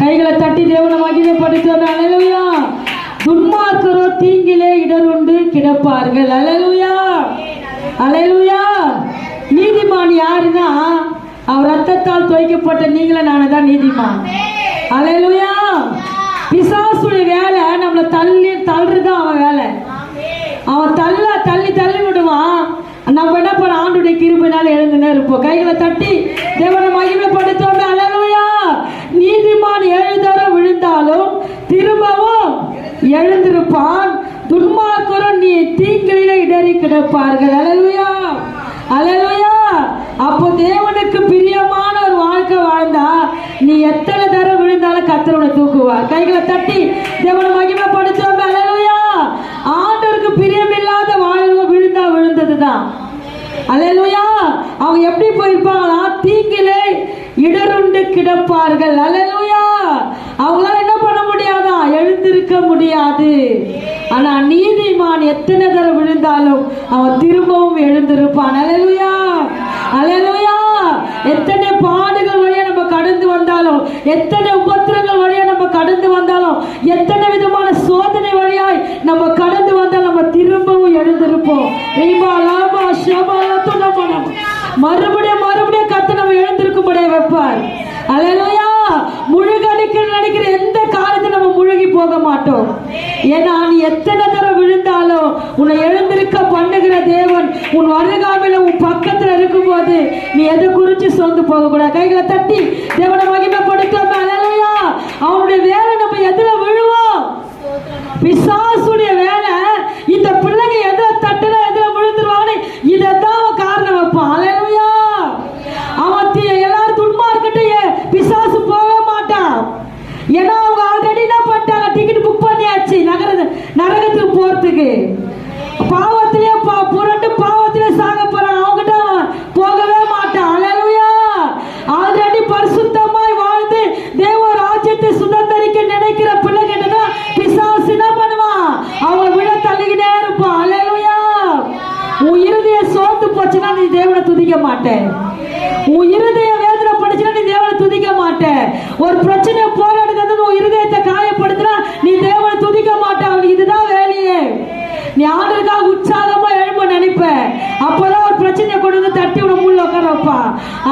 கைகளை தட்டி தேவனை மகிமைப்படுத்துவது அலலுயா துன்மார்க்கரோ தீங்கிலே இடருண்டு கிடப்பார்கள். அலலுயா அலலுயா நீதிமான் யாருன்னா அவர் ரத்தத்தால் துவைக்கப்பட்ட நீங்கள நானே தான் நீதிமான். அலலுயா பிசாசுடைய வேலை நம்மளை தள்ளி தள்ளுறது அவன் வேலை. அவன் தள்ள தள்ளி தள்ளி விடுவான். நம்ம என்ன பண்ண ஆண்டுடைய கிருபினால எழுந்துனே இருப்போம். கைகளை தட்டி தேவனை மகிமை அலலுயா நீதிமான் ஏழு தரம் விழுந்தாலும் திரும்பவும் எழுந்திருப்பான். துன்மார்க்கரும் நீ தீங்கில இடறி கிடப்பார்கள். அலலுயா அலலுயா அப்போ தேவனுக்கு பிரியமான ஒரு வாழ்க்கை வாழ்ந்தா நீ எத்தனை தரம் விழுந்தாலும் கத்தரோட தூக்குவா கைகளை தட்டி தேவனை மகிமைப்படுத்துவோம் அலலுயா ஆண்டவருக்கு பிரியமில்லாத வாழ்வு விழுந்தா விழுந்ததுதான். அலலுயா அவங்க எப்படி போயிருப்பாங்களா? தீங்கிலே இடருண்டு கிடப்பார்கள். அலலுயா அவங்களால என்ன இருக்க முடியாது. ஆனா நீதிமான் எத்தனை தடவை விழுந்தாலும் அவன் திரும்பவும் எழுந்திருப்பான். அலலுயா அலலுயா எத்தனை பாடுகள் வழியா நம்ம கடந்து வந்தாலும் எத்தனை உபத்திரங்கள் வழியா நம்ம கடந்து வந்தாலும் எத்தனை விதமான சோதனை வழியாய் நம்ம கடந்து வந்தால் நம்ம திரும்பவும் எழுந்திருப்போம். மறுபடியும் ஏன்னா நீ எத்தனை தடவை விழுந்தாலும் உன்னை எழுந்திருக்க பண்ணுகிற தேவன் உன் வருகாமையில உன் பக்கத்துல இருக்கும்போது நீ எதை குறிச்சு சொந்து போக கூடாது கைகளை தட்டி தேவனை மகிமைப்படுத்தாம. அலையலுயா அவனுடைய வேலை நம்ம எதிர விழுவோம்? பிசாசுடைய நரகத்துக்கு போறதுக்கு. பாவத்திலே பா புரண்டு பாவத்திலே சாக போறான். அவங்ககிட்ட போகவே மாட்டான். அலையலுயா. ஆல்ரெடி பரிசுத்தமாய் வாழ்ந்து தேவ ராஜ்யத்தை சுதந்திரிக்க நினைக்கிற பிள்ளைகிட்ட பிசாசு என்ன பண்ணுவான். அவங்க விட தள்ளிக்கிட்டே இருப்பான். அலையலுயா. உன் இருதய சோர்ந்து போச்சுன்னா நீ தேவனை துதிக்க மாட்டேன். உன் இருதய வேதனை படிச்சுன்னா நீ தேவனை துதிக்க மாட்டேன். ஒரு பிரச்சனை போராடுறது உன் இருதயத்தை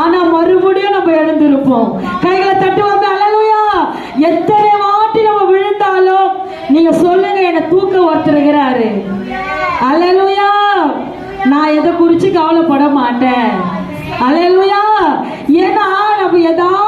ஆனா மறுபடியும் நம்ம எழுந்திருப்போம். கைகளை தட்டுவாங்க அழகுயா எத்தனை வாட்டி நம்ம விழுந்தாலும் நீங்க சொல்லுங்க என்ன தூக்க ஒருத்தருகிறாரு அழலுயா நான் எதை குறிச்சு கவலைப்பட மாட்டேன். அழலுயா ஏன்னா நம்ம ஏதாவது